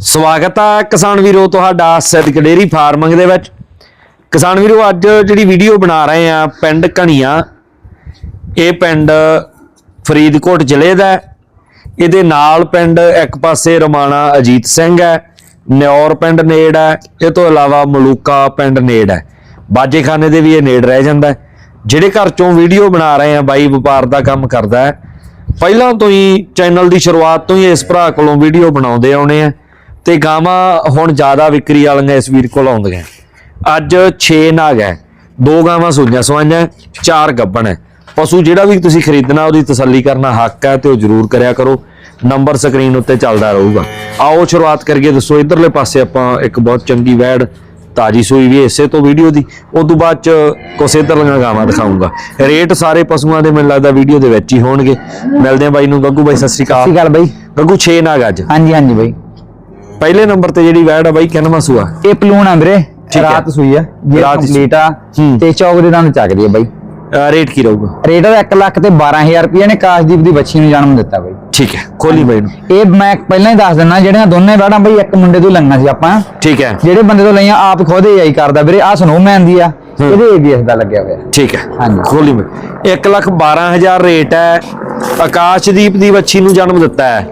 ਸਵਾਗਤ ਹੈ ਕਿਸਾਨ ਵੀਰੋ ਤੁਹਾਡਾ ਸਿੱਧਕ ਡੇਰੀ ਫਾਰਮਿੰਗ ਦੇ ਵਿੱਚ। ਕਿਸਾਨ ਵੀਰੋ, ਅੱਜ ਜਿਹੜੀ ਵੀਡੀਓ ਬਣਾ ਰਹੇ ਆ ਪਿੰਡ ਕਣੀਆਂ, ਇਹ ਪਿੰਡ ਫਰੀਦਕੋਟ ਜ਼ਿਲ੍ਹੇ ਦਾ ਇਹਦੇ ਨਾਲ ਪਿੰਡ ਇੱਕ ਪਾਸੇ ਰਮਾਣਾ ਅਜੀਤ ਸਿੰਘ ਹੈ ਨਿਉਰ ਪਿੰਡ ਨੇੜ ਹੈ, ਇਹ ਤੋਂ ਇਲਾਵਾ ਮਲੂਕਾ ਪਿੰਡ ਨੇੜ ਹੈ। ਬਾਜੇਖਾਨੇ ਦੇ ਵੀ ਇਹ ਨੇੜ ਰਹਿ ਜਾਂਦਾ ਜਿਹੜੇ ਘਰ ਚੋਂ ਵੀਡੀਓ ਬਣਾ ਰਹੇ ਆ, ਬਾਈ ਵਪਾਰ ਦਾ ਕੰਮ ਕਰਦਾ ਹੈ। ਪਹਿਲਾਂ ਤੋਂ ਹੀ ਚੈਨਲ ਦੀ ਸ਼ੁਰੂਆਤ ਤੋਂ ਹੀ ਇਸ ਭਰਾ ਕੋਲੋਂ ਵੀਡੀਓ ਬਣਾਉਂਦੇ ਆਉਣੇ ਆ। ਤੇ ਗਾਵਾਂ ਹੁਣ ਜ਼ਿਆਦਾ ਵਿਕਰੀ ਵਾਲੀਆਂ ਇਸ ਵੀਰ ਕੋਲ ਆਉਂਦੀਆਂ। ਅੱਜ 6 ਨਾਗ ਹੈ ਦੋ ਗਾਵਾਂ ਸੂਈਆਂ ਸਵਾਈਆਂ ਚਾਰ ਗੱਬਣ ਹੈ। ਪਸ਼ੂ ਜਿਹੜਾ ਵੀ ਤੁਸੀਂ ਖਰੀਦਣਾ ਉਹਦੀ ਤਸੱਲੀ ਕਰਨਾ ਹੱਕ ਹੈ ਤੇ ਉਹ ਜ਼ਰੂਰ ਕਰਿਆ ਕਰੋ। ਨੰਬਰ ਸਕਰੀਨ ਉੱਤੇ ਚੱਲਦਾ ਰਹੂਗਾ। ਆਓ ਸ਼ੁਰੂਆਤ ਕਰੀਏ ਦੱਸੋ ਇਧਰਲੇ ਪਾਸੇ ਆਪਾਂ ਇੱਕ ਬਹੁਤ ਚੰਗੀ ਵੈੜ ਤਾਜੀ ਸੂਈ ਵੀ ਇਸੇ ਤੋਂ ਵੀਡੀਓ ਦੀ। ਉਸ ਤੋਂ ਬਾਅਦ ਚ ਕੁਛ ਇਧਰਲੀਆਂ ਗਾਵਾਂ ਦਿਖਾਉਂਗਾ ਰੇਟ ਸਾਰੇ ਪਸ਼ੂਆਂ ਦੇ ਮੈਨੂੰ ਲੱਗਦਾ ਵੀਡੀਓ ਦੇ ਵਿੱਚ ਹੀ ਹੋਣਗੇ। ਮਿਲਦੇ ਆ ਬਾਈ ਨੂੰ ਗੱਗੂ ਬਾਈ ਸਤਿ ਸ਼੍ਰੀ ਸਤਿ ਅਕਾਲ ਸ਼੍ਰੀ ਅਕਾਲ ਬਾਈ। ਗੱਗੂ 6 ਨਾਗ ਅੱਜ। ਹਾਂਜੀ ਹਾਂਜੀ ਬਾਈ। ਪਹਿਲੇ ਨੰਬਰ ਤੇ ਜਿਹੜੀ ਵੈੜ ਆ ਬਾਈ ਕਿੰਨਵਾਂ ਸੂਆ? ਇਹ ਪਲੂਣ ਆ ਵੀਰੇ ਠੀਕ ਹੈ। ਰਾਤ ਸੂਈ ਆ ਜੇ ਰਾਤ ਕੰਪਲੀਟ ਆ ਹੂੰ। ਤੇ ਚੌਕ ਦੇ ਦੰਦ ਚੱਕਦੀ ਆ ਬਾਈ। ਅਹ ਰੇਟ ਕੀ ਰਹੂਗਾ? ਰੇਟ ਦਾ 1 ਲੱਖ ਤੇ 12000 ਰੁਪਏ ਨੇ ਕਾਸ਼ਦੀਪ ਦੀ ਬੱਚੀ ਨੂੰ ਜਨਮ ਦਿੱਤਾ ਬਾਈ। ਠੀਕ ਹੈ ਖੋਲੀ ਬਾਈ ਨੂੰ। ਇਹ ਮੈਂ ਪਹਿਲਾਂ ਹੀ ਦੱਸ ਦਿੰਦਾ ਜਿਹੜੀਆਂ ਦੋਨੇ ਵੜਾਂ ਬਾਈ ਇੱਕ ਮੁੰਡੇ ਤੋਂ ਲੰਗਾ ਸੀ ਆਪਾਂ। ਠੀਕ ਹੈ। ਜਿਹੜੇ ਬੰਦੇ ਤੋਂ ਲਈਆਂ ਆਪ ਖੁਦ ਹੀ ਕਰਦਾ ਵੀਰੇ ਆ ਸਨੋਮੈਨ ਦੀ ਆ। ਇਹਦੇ ਏਬੀਐਸ ਦਾ ਲੱਗਿਆ ਹੋਇਆ। ਠੀਕ ਹੈ ਹਾਂਜੀ। ਖੋਲੀ ਬਾਈ। 1 ਲੱਖ 12000 ਰੇਟ ਹੈ ਆਕਾਸ਼ਦੀਪ ਦੀ ਬੱਚੀ ਨੂੰ ਜਨਮ ਦਿੱਤਾ ਹੈ।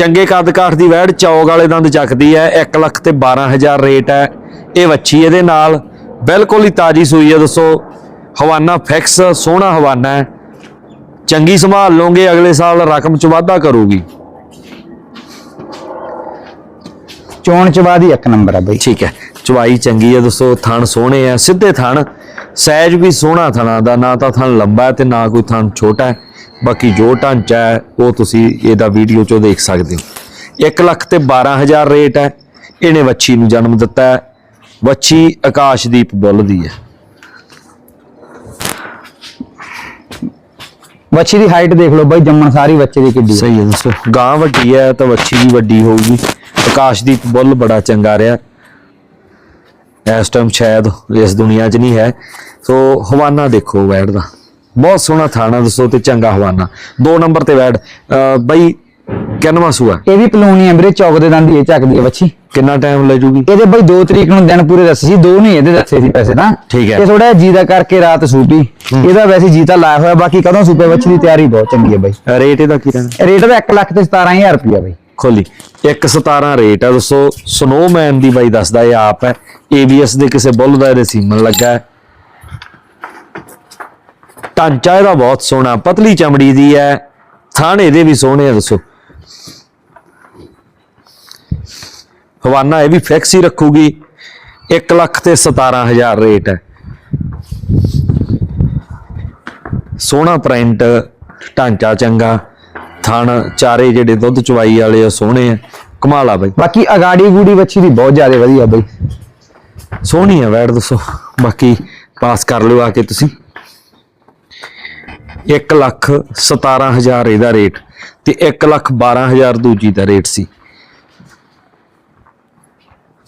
ਚੰਗੇ ਕੱਦ ਕਾਠ ਦੀ ਵੈੜ ਚੌਗ ਵਾਲੇ ਦੰਦ ਚੱਕਦੀ ਹੈ 1 ਲੱਖ ਤੇ 12000 ਰੇਟ ਹੈ। ਇਹ ਵੱਛੀ ਇਹਦੇ ਨਾਲ ਬਿਲਕੁਲ ਹੀ ਤਾਜੀ ਸੂਈ ਹੈ ਦੱਸੋ। ਹਵਾਨਾ ਫਿਕਸ ਸੋਹਣਾ ਹਵਾਨਾ ਹੈ। ਚੰਗੀ ਸੰਭਾਲ ਲਓਗੇ ਅਗਲੇ ਸਾਲ ਰਕਮ ਚ ਵਾਧਾ ਕਰੂਗੀ। ਚੋਣ ਚ ਬਾਅਦ ਹੀ ਇੱਕ ਨੰਬਰ ਆ ਬਾਈ। ਠੀਕ ਹੈ। ਚਵਾਈ ਚੰਗੀ ਹੈ ਦੋਸਤੋ ਥਣ ਸੋਹਣੇ ਆ ਸਿੱਧੇ ਥਣ। ਸਹਿਜ ਵੀ ਸੋਹਣਾ ਥਣਾ ਦਾ ਨਾ ਤਾਂ ਥਣ ਲੰਬਾ ਹੈ ਤੇ ਨਾ ਕੋਈ ਥਣ ਛੋਟਾ ਹੈ। ਬਾਕੀ ਜੋ ਢਾਂਚਾ ਹੈ ਉਹ ਤੁਸੀਂ ਇਹਦਾ ਵੀਡੀਓ ਚੋਂ ਦੇਖ ਸਕਦੇ ਹੋ। 1 ਲੱਖ ਤੇ 12000 ਰੇਟ ਹੈ। ਇਹਨੇ ਵੱਛੀ ਨੂੰ ਜਨਮ ਦਿੱਤਾ ਹੈ। ਵੱਛੀ ਆਕਾਸ਼ਦੀਪ ਬੁੱਲ ਦੀ ਹੈ। ਬੱਚੀ ਦੀ ਹਾਈਟ ਦੇਖ ਲਓ ਬਾਈ ਜੰਮਣ ਸਾਰੀ ਬੱਚੇ ਦੀ ਕਿੱਡੀ। ਸਹੀ ਹੈ ਦੋਸਤੋ ਗਾਂ ਵੱਡੀ ਹੈ ਤਾਂ ਵੱਛੀ ਵੀ ਵੱਡੀ ਹੋਊਗੀ। ਆਕਾਸ਼ਦੀਪ ਬੁੱਲ ਬੜਾ ਚੰਗਾ ਰਿਹਾ। ਇਸ ਟਾਈਮ ਸ਼ਾਇਦ ਇਸ ਦੁਨੀਆ 'ਚ ਨਹੀਂ ਹੈ। ਸੋ ਹਵਾਨਾ ਦੇਖੋ ਵੈੜ ਦਾ। ਬਹੁਤ ਸੋਹਣਾ ਥਾਣਾ ਦੱਸੋ ਤੇ ਚੰਗਾ ਹਵਾਨਾ। ਦੋ ਨੰਬਰ ਤੇ ਅਹ ਬਈ ਕਿੰਨਵਾਂ ਸੂਆ? ਇਹ ਵੀ ਪਲੂਣੀ ਆ ਵੀਰੇ ਚੌਕ ਦੇ ਦੰਦ ਹੀ ਇਹ ਚੱਕਦੀ ਆ ਬੱਚੀ। ਕਿੰਨਾ ਟਾਈਮ ਲੈ ਜੂਗੀ? ਇਹਦੇ ਬਈ 2 ਤਰੀਕ ਨੂੰ ਦਿਨ ਪੂਰੇ ਦੱਸੇ ਸੀ ਦੋ ਨਹੀਂ ਇਹਦੇ ਦੱਸੇ ਸੀ ਪੈਸੇ ਤਾਂ। ਠੀਕ ਹੈ। ਇਹ ਥੋੜਾ ਜੀ ਦਾ ਕਰਕੇ ਰਾਤ ਸੂਪੀ। ਇਹਦਾ ਵੈਸੇ ਜੀਤਾ ਲਾਇਆ ਹੋਇਆ ਬਾਕੀ ਕਦੋਂ ਸੂਪੇ ਬੱਚੀ ਦੀ ਤਿਆਰੀ ਬਹੁਤ ਚੰਗੀ ਹੈ ਬਈ। ਰੇਟ ਇਹਦਾ ਕੀ ਰਹਿਣਾ? ਰੇਟ ਦਾ 1 ਲੱਖ ਤੇ 17000 ਰੁਪਇਆ ਬਈ। ਖੋਲੀ। 117 ਰੇਟ ਹੈ ਦੋਸਤੋ ਸਨੋਮੈਨ ਦੀ ਬਾਈ ਦੱਸਦਾ ਇਹ ਆਪ ਹੈ। ABS ਦੇ ਕਿਸੇ ਬੁੱਲ ਦਾ ਇਹਦੇ ਸੀਮਨ ਲੱਗਾ ਹੈ। ਢਾਂਚਾ ਇਹਦਾ ਬਹੁਤ ਸੋਹਣਾ ਪਤਲੀ ਚਮੜੀ ਦੀ ਹੈ। ਥਾਣ ਇਹਦੇ ਵੀ ਸੋਹਣੇ ਆ ਦੱਸੋ। ਹਵਾਨਾ ਇਹ ਵੀ ਫਿਕਸ ਹੀ ਰੱਖੂਗੀ। 1 ਲੱਖ ਤੇ 17000 ਰੇਟ ਹੈ। ਸੋਹਣਾ ਪ੍ਰਿੰਟ ਢਾਂਚਾ ਚੰਗਾ। ਥਣ ਚਾਰੇ ਜਿਹੜੇ ਦੁੱਧ ਚਵਾਈ ਵਾਲੇ ਆ ਸੋਹਣੇ ਆ। ਕਮਾਲਾ ਬਾਈ। ਬਾਕੀ ਅਗਾੜੀ ਗੂੜੀ ਬੱਚੀ ਦੀ ਬਹੁਤ ਜ਼ਿਆਦਾ ਵਧੀਆ ਬਈ। ਸੋਹਣੀ ਆ ਵੈੜ ਦੱਸੋ। ਬਾਕੀ ਪਾਸ ਕਰ ਲਿਓ ਆ ਕੇ ਤੁਸੀਂ। 1 ਲੱਖ 17000 ਇਹਦਾ ਰੇਟ ਤੇ 1 ਲੱਖ 12000 ਦੂਜੀ ਦਾ ਰੇਟ ਸੀ।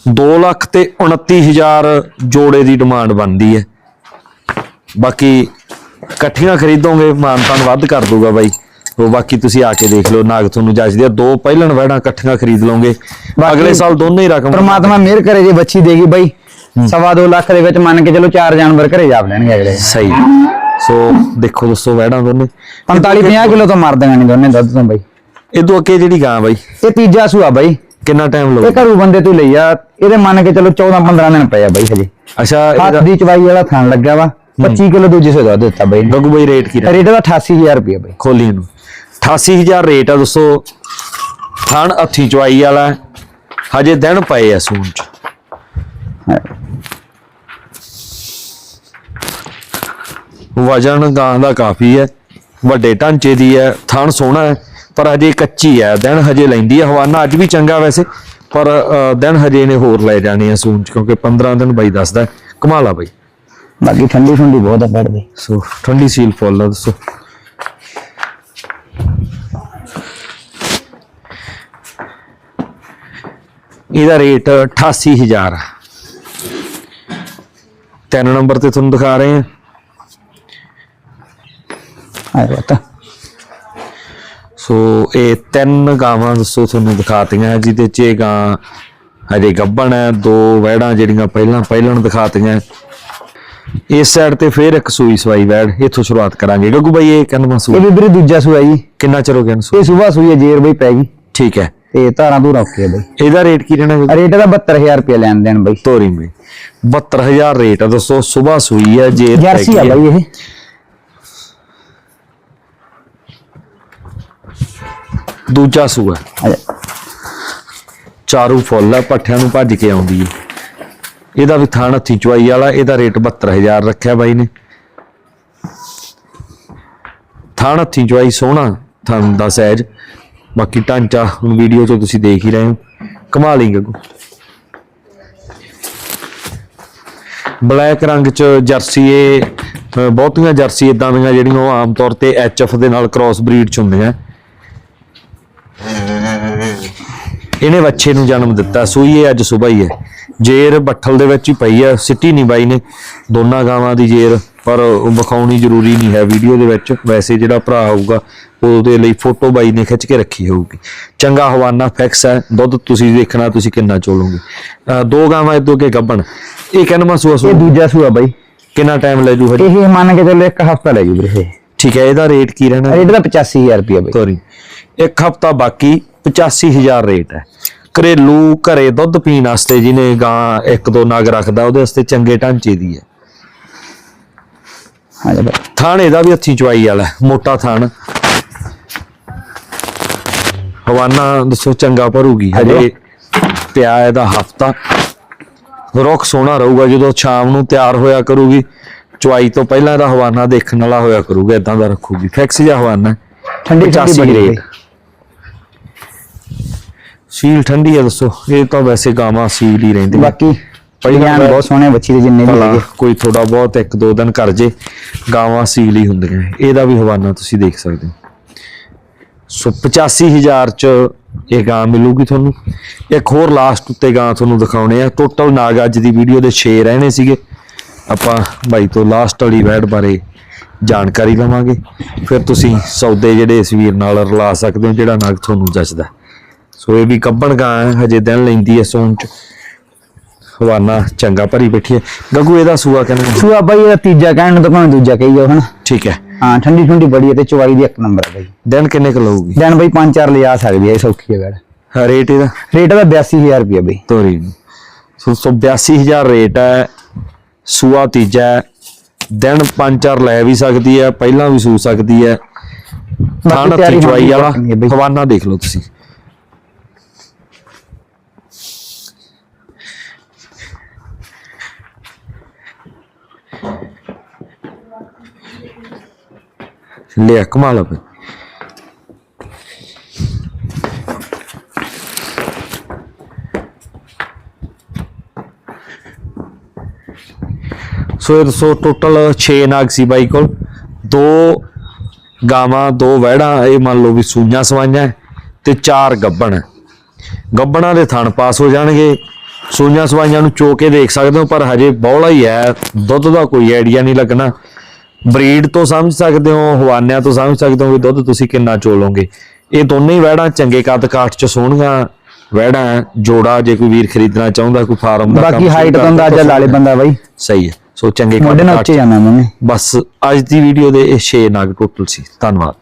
2 ਲੱਖ ਤੇ 29000 ਜੋੜੇ ਦੀ ਡਿਮਾਂਡ ਬਣਦੀ ਹੈ। ਬਾਕੀ ਇਕੱਠੀਆਂ ਖਰੀਦੋਗੇ ਮਾਨਤਾਨ ਵੱਧ ਕਰ ਦੂਗਾ ਬਾਈ। ਉਹ ਬਾਕੀ ਤੁਸੀਂ ਆ ਕੇ ਦੇਖ ਲਓ ਨਾਗ ਤੁਹਾਨੂੰ ਜੱਜਦੇ ਆ। ਦੋ ਪਹਿਲਣ ਵੈੜਾਂ ਇਕੱਠੀਆਂ ਖਰੀਦ ਲਓਗੇ। ਅਗਲੇ ਸਾਲ ਦੋਨੇ ਹੀ ਰਕਮ ਪ੍ਰਮਾਤਮਾ ਮਿਹਰ ਕਰੇ ਜੇ ਬੱਚੀ ਦੇਗੀ ਬਈ। ਸਵਾ ਦੋ ਲੱਖ ਦੇ ਵਿੱਚ ਮੰਨ ਕੇ ਚਲੋ ਚਾਰ ਜਾਨਵਰ ਘਰੇ ਜਾ ਲੈਣਗੇ ਅਗਲੇ। ਸਹੀ। ਸੋ ਦੇਖੋ ਦੋਸਤੋ ਵੈੜਾਂ ਦੋਨੇ। 45 50 ਕਿਲੋ ਤੋਂ ਮਾਰ ਦੇਣਾ ਨਹੀਂ ਦੋਨੇ ਦੁੱਧ ਤੋਂ ਬਈ। ਇਦੋਂ ਅੱਗੇ ਜਿਹੜੀ ਗਾਂ ਬਾਈ ਇਹ ਤੀਜਾ ਸੂਆ ਬਈ। ਕਿੰਨਾ ਟਾਈਮ ਇਹ ਲਊ ਘਰੂ ਬੰਦੇ ਤੋਂ ਲਈ ਆ। ਇਹਦੇ ਮੰਨ ਕੇ ਚਲੋ 14 15 ਦਿਨ ਪਏ ਆ ਬਈ ਹਜੇ। ਅੱਛਾ ਹੱਥ ਦੀ ਚਵਾਈ ਵਾਲਾ ਥਣ ਲੱਗਿਆ ਵਾ। 25 ਕਿਲੋ ਦੂਜੇ ਸੇ ਦੁੱਧ ਦਿੱਤਾ ਬਈ। ਗੱਗੂ ਬਾਈ ਰੇਟ ਕੀ ਰੇਟ ਦਾ 88000 ਰੁਪਏ ਬਈ। ਖੋਲੀ ਇਹਨੂੰ। 88000 ਰੇਟ ਆ ਦੋਸਤੋ। ਥਣ ਹੱਥੀ ਚਵਾਈ ਵਾਲਾ। ਹਜੇ ਦਿਨ ਪਏ ਆ ਸੂਣ ਚ। ਵਜਨ ਗਾਂ ਦਾ ਕਾਫੀ ਹੈ ਵੱਡੇ ਢਾਂਚੇ ਦੀ ਹੈ ਥਣ ਸੋਹਣਾ ਹੈ ਪਰ ਹਜੇ ਕੱਚੀ ਹੈ ਦਿਨ ਹਜੇ ਲੈਂਦੀ ਹੈ ਹਵਾਨਾ ਅੱਜ ਵੀ ਚੰਗਾ ਵੈਸੇ ਪਰ ਦਿਨ ਹਜੇ ਨੇ ਹੋਰ ਲੈ ਜਾਣੇ ਆ ਸੂਣ ਚ ਕਿਉਂਕਿ 15 ਦਿਨ ਬਾਈ ਦੱਸਦਾ। ਕਮਾਲ ਆ ਬਾਈ। ਬਾਕੀ ਠੰਡੀ ਠੰਡੀ ਬਹੁਤ ਆ ਬਈ ਸੋ ਠੰਡੀ ਸੀਲ ਫੁੱਲ ਆ ਦੱਸੋ। ਇਹਦਾ ਰੇਟ 88000 ਹੈ ਤਿੰਨ ਨੰਬਰ ਤੇ ਤੁਹਾਨੂੰ ਦਿਖਾ ਰਹੇ ਹਾਂ। ਆਏ ਬਤਾ ਸੋ ਇਹ ਤਿੰਨ ਗਾਵਾਂ ਦੱਸੋ ਤੁਹਾਨੂੰ ਦਿਖਾਤੀਆਂ ਜਿਹਦੇ ਚ ਇਹ ਗਾਂ ਹਜੇ ਗੱਭਣ ਹੈ ਦੋ ਵੈੜਾਂ ਜਿਹੜੀਆਂ ਪਹਿਲਾਂ ਪਹਿਲਾਂ ਦਿਖਾਤੀਆਂ। ਇਸ ਸਾਈਡ ਤੇ ਫੇਰ ਇੱਕ ਸੂਈ ਸਵਾਈ ਵੈੜ ਇੱਥੋਂ ਸ਼ੁਰੂਆਤ ਕਰਾਂਗੇ। ਗੱਗੂ ਬਾਈ ਇਹ ਇਹ ਸੂਈ? ਵੀ ਵੀਰੇ ਦੂਜਾ ਸੂਆ ਜੀ। ਕਿੰਨਾ ਚਿਰ ਹੋ ਗਿਆ ਸੂਈ? ਇਹ ਸੂਈ? ਹੈ ਜੇਰ ਬਈ ਪੈ ਗਈ। ਠੀਕ ਹੈ। ਤੇ ਧਾਰਾਂ ਓਕੇ ਆ ਬਈ। ਇਹਦਾ ਰੇਟ ਕੀ ਰਹਿਣਾ ਗੱਗੂ? ਰੇਟ ਦਾ 72000 ਰੁਪਏ ਲੈਣ ਦੇਣ ਬਈ। ਤੋਰੀ ਮੇ 72000 ਰੇਟ ਆ ਦੋਸਤੋ ਸਵੇਰ ਸੂਈ ਹੈ ਜੇ ਜਰਸੀ ਆ ਬਈ ਇਹ। ਦੂਜਾ ਸੂਆ। ਆ। ਚਾਰੂ ਫੁੱਲ ਹੈ ਪੱਠਿਆਂ ਨੂੰ ਭੱਜ ਕੇ ਆਉਂਦੀ ਹੈ ਇਹਦਾ ਵੀ ਥਾਣ ਹੱਥੀ ਚੁਆਈ ਵਾਲਾ ਇਹਦਾ ਰੇਟ 72000 ਰੱਖਿਆ ਬਾਈ ਨੇ। ਥਾਣ ਹੱਥੀ ਚੁਆਈ ਸੋਹਣਾ ਥਣ ਦਾ ਸਾਈਜ਼ ਬਾਕੀ ਢਾਂਚਾ ਹੁਣ ਵੀਡੀਓ 'ਚ ਤੁਸੀਂ ਦੇਖ ਹੀ ਰਹੇ ਹੋ। ਕਮਾਲ ਹੀ ਗੱਗੂ। ਬਲੈਕ ਰੰਗ 'ਚ ਜਰਸੀ ਅ, ਬਹੁਤੀਆਂ ਜਰਸੀ ਇਦਾਂ ਦੀਆਂ ਜਿਹੜੀਆਂ ਉਹ ਆਮ ਤੌਰ ਤੇ ਐਚਐਫ ਦੇ ਨਾਲ ਕ੍ਰਾਸ ਬਰੀਡ 'ਚ ਹੁੰਦੀਆਂ। ਇਹਨੇ ਬੱਚੇ ਨੂੰ ਜਨਮ ਦਿੱਤਾ ਸੂਈ ਇਹ ਅੱਜ ਸਵੇਰ ਹੀ। ਹੈ ਜੇਰ ਬੱਠਲ ਦੇ ਵਿੱਚ ਹੀ ਪਈ ਹੈ ਸਿੱਟੀ ਨਹੀਂ ਬਾਈ ਨੇ। ਦੋਨਾਂ ਗਾਵਾਂ ਦੀ ਜੇਰ ਪਰ ਉਹ ਵਿਖਾਉਣੀ ਜ਼ਰੂਰੀ ਨਹੀਂ ਹੈ ਵੀਡੀਓ ਦੇ ਵਿੱਚ। ਵੈਸੇ ਜਿਹੜਾ ਭਰਾ ਹੋਊਗਾ ਉਹਦੇ ਲਈ ਫੋਟੋ ਬਾਈ ਨੇ ਖਿੱਚ ਕੇ ਰੱਖੀ ਹੋਊਗੀ। ਚੰਗਾ ਹਵਾਨਾ ਫਿਕਸ ਹੈ ਦੁੱਧ ਤੁਸੀਂ ਦੇਖਣਾ ਤੁਸੀਂ ਕਿੰਨਾ ਚੋਲੋਗੇ। ਦੋ ਗਾਵਾਂ ਇਦੋਂ ਕੇ ਗੱਬਣ ਇਹ ਕਹਿੰਦਾ ਸੂਆ ਇਹ ਸੂਆ ਦੂਜਾ ਸੂਆ ਬਈ। ਕਿੰਨਾ ਟਾਈਮ ਲੈ ਜੂ ਹਜੇ? ਇਹ ਮੰਨ ਕੇ ਚੱਲੋ ਇੱਕ ਹਫਤਾ ਲੈ ਜੂ ਵੀਰੇ ਇਹ। ਠੀਕ ਹੈ ਇਹਦਾ ਰੇਟ ਕੀ ਰਹਿਣਾ? ਰੇਟ ਦਾ 85000 ਰੁਪਏ ਬਈ। ਸੌਰੀ ਇੱਕ ਹਫਤਾ ਬਾਕੀ 85000 ਰੇਟ ਹੈ। ਘਰੇਲੂ ਘਰੇ ਦੁੱਧ ਪੀਣ ਵਾਸਤੇ ਜਿਹਨੇ ਗਾਂ ਇੱਕ ਦੋ ਨਗ ਰੱਖਦਾ ਉਹਦੇ ਵਾਸਤੇ ਚੰਗੇ ਢਾਂਚੇ ਦੀ ਹੈ। ਬਈ। ਥਾਣ ਇਹਦਾ ਵੀ ਹੱਥੀ ਚਵਾਈ ਵਾਲਾ ਮੋਟਾ ਥਾਣ। ਹਵਾਨਾ ਦੱਸੋ ਚੰਗਾ ਭਰੂਗੀ ਹਜੇ ਪਿਆ ਇਹਦਾ ਹਫਤਾ। ਰੁੱਖ ਸੋਹਣਾ ਰਹੂਗਾ ਜਦੋਂ ਸ਼ਾਮ ਨੂੰ ਤਿਆਰ ਹੋਇਆ ਕਰੂਗੀ ਚਵਾਈ ਤੋਂ ਪਹਿਲਾਂ ਇਹਦਾ ਹਵਾਨਾ ਦੇਖਣ ਵਾਲਾ ਹੋਇਆ ਕਰੂਗਾ ਇਦਾਂ ਦਾ ਰੱਖੂਗੀ। ਫਿਕਸ ਜਿਹਾ ਹਵਾਨਾ ਠੰਡੀ ਠੰਡੀ 85 ਬੜੀ ਸੀਲ ਠੰਡੀ ਹੈ ਦੱਸੋ। ਇਹ ਤਾਂ ਵੈਸੇ ਗਾਵਾਂ ਸੀਲ ਹੀ ਰਹਿੰਦੇ ਬਾਕੀ ਪਹਿਲਾਂ ਬਹੁਤ ਸੋਹਣੇ ਬੱਚੀ ਦੇ ਜਿੰਨੇ ਵੀ ਭਲਾ ਹੈਗੇ। ਕੋਈ ਥੋੜਾ ਬਹੁਤ ਇੱਕ ਦੋ ਦਿਨ ਕਰ ਜੇ ਗਾਵਾਂ ਸੀਲ ਹੀ ਹੁੰਦੀਆਂ ਇਹਦਾ ਵੀ ਹਵਾਨਾ ਤੁਸੀਂ ਦੇਖ ਸਕਦੇ ਹੋ। ਸੋ 85000 ਚ ਇਹ ਗਾਂ ਮਿਲੂਗੀ ਤੁਹਾਨੂੰ। ਇੱਕ ਹੋਰ ਲਾਸਟ ਉੱਤੇ ਗਾਂ ਤੁਹਾਨੂੰ ਦਿਖਾਉਣੇ ਆ। ਟੋਟਲ ਨਾਗ ਅੱਜ ਦੀ ਵੀਡੀਓ ਦੇ 6 ਰਹਿਣੇ ਸੀਗੇ। ਆਪਾਂ ਬਾਈ ਤੋਂ ਲਾਸਟ ਵਾਲੀ ਵੈਡ ਬਾਰੇ ਜਾਣਕਾਰੀ ਲਵਾਂਗੇ। ਫਿਰ ਤੁਸੀਂ ਸੌਦੇ ਜਿਹੜੇ ਇਸ ਵੀਰ ਨਾਲ ਰਲਾ ਸਕਦੇ ਹੋ ਜਿਹੜਾ ਨਾਗ ਤੁਹਾਨੂੰ ਜੱਚਦਾ। ਸੋ ਇਹ ਵੀ ਕੱਬਣ ਗਾਂ ਹੈ ਹਜੇ ਦਿਨ ਲੈਂਦੀ ਹੈ ਸੋਨ ਚ। ਹਵਾਨਾ ਚੰਗਾ ਭਰੀ ਬੈਠੀ ਹੈ। ਗੱਗੂ ਇਹਦਾ ਸੂਆ ਕਹਿੰਦੇ ਸੂਆ ਬਈ ਇਹਦਾ ਤੀਜਾ ਕਹਿਣ ਨੂੰ ਤਾਂ ਭਾਵੇਂ ਦੂਜਾ ਕਹੀ ਜਾਓ ਹਨਾ? ਠੀਕ ਹੈ। ਹਾਂ ਠੰਡੀ ਠੰਡੀ ਬੜੀ ਹੈ ਤੇ ਚਵਾਈ ਦੀ ਇੱਕ ਨੰਬਰ ਹੈ ਬਈ। ਦਿਨ ਕਿੰਨੇ ਕੁ ਲਊਗੀ? ਦਿਨ ਬਈ 5-4 ਲਿਆ ਸਕਦੀ ਹੈ ਇਹ ਸੌਖੀ ਹੈ ਬੈੜ। ਰੇਟ ਇਹਦਾ? ਰੇਟ ਦਾ 82000 ਰੁਪਏ ਬਈ। ਤੋਰੀ। ਸੋ ਸੋ 82000 ਰੇਟ ਹੈ ਸੂਆ ਤੀਜਾ। ਦਿਨ 5-4 ਲੈ ਵੀ ਸਕਦੀ ਹੈ ਪਹਿਲਾਂ ਵੀ ਸੂ ਸਕਦੀ ਹੈ। ਥਾਣ ਹੱਥੀ ਚਵਾਈ ਵਾਲਾ। ਹਵਾਨਾ ਦੇਖ ਲਓ ਤੁਸੀਂ। ਲਿਆ ਕਮਾਲ ਆ ਸੋ ਇਹ ਦੱਸੋ ਟੋਟਲ 6 ਨਾਗ ਸੀ ਬਾਈ ਕੋਲ। ਦੋ ਗਾਵਾਂ, ਦੋ ਵਹਿੜਾਂ, ਇਹ ਮੰਨ ਲਓ ਵੀ ਸੂਈਆਂ ਸਵਾਈਆਂ ਤੇ ਚਾਰ ਗੱਬਣ ਹੈ। ਗੱਬਣਾਂ ਦੇ ਥਣ ਪਾਸ ਹੋ ਜਾਣਗੇ। ਸੂਈਆਂ ਸਵਾਈਆਂ ਨੂੰ ਚੋ ਕੇ ਦੇਖ ਸਕਦੇ ਹੋ, ਪਰ ਹਜੇ ਬੌਲਾ ਹੀ ਹੈ। ਦੁੱਧ ਦਾ ਕੋਈ ਆਈਡੀਆ ਨਹੀਂ ਲੱਗਣਾ। ਬਰੀਡ ਤੋਂ ਸਮਝ ਸਕਦੇ ਹੋ ਹਵਾਨਿਆਂ ਤੋਂ ਸਮਝ ਸਕਦੇ ਹੋ ਵੀ ਦੁੱਧ ਤੁਸੀਂ ਕਿੰਨਾ ਚੋਲੋਗੇ। ਇਹ ਦੋਨੇ ਹੀ ਵਹਿੜਾਂ ਚੰਗੇ ਕੱਦ ਕਾਠ ਚ ਸੋਹਣੀਆਂ ਵਹਿੜਾਂ। ਜੋੜਾ ਜੇ ਕੋਈ ਵੀਰ ਖਰੀਦਣਾ ਚਾਹੁੰਦਾ ਕੋਈ ਫਾਰਮ ਦਾ ਬਾਕੀ ਹਾਈਟ ਦਾ ਅੰਦਾਜ਼ਾ ਲਾ ਲੇ ਬੰਦਾ ਬਈ। ਸਹੀ ਹੈ। ਸੋ ਚੰਗੇ ਨਾਲ ਕਾਠ ਜਾਣਾ ਬਸ ਅੱਜ ਦੀ ਵੀਡੀਓ ਦੇ ਇਹ 6 ਨਾਗ ਟੋਟਲ ਸੀ। ਧੰਨਵਾਦ।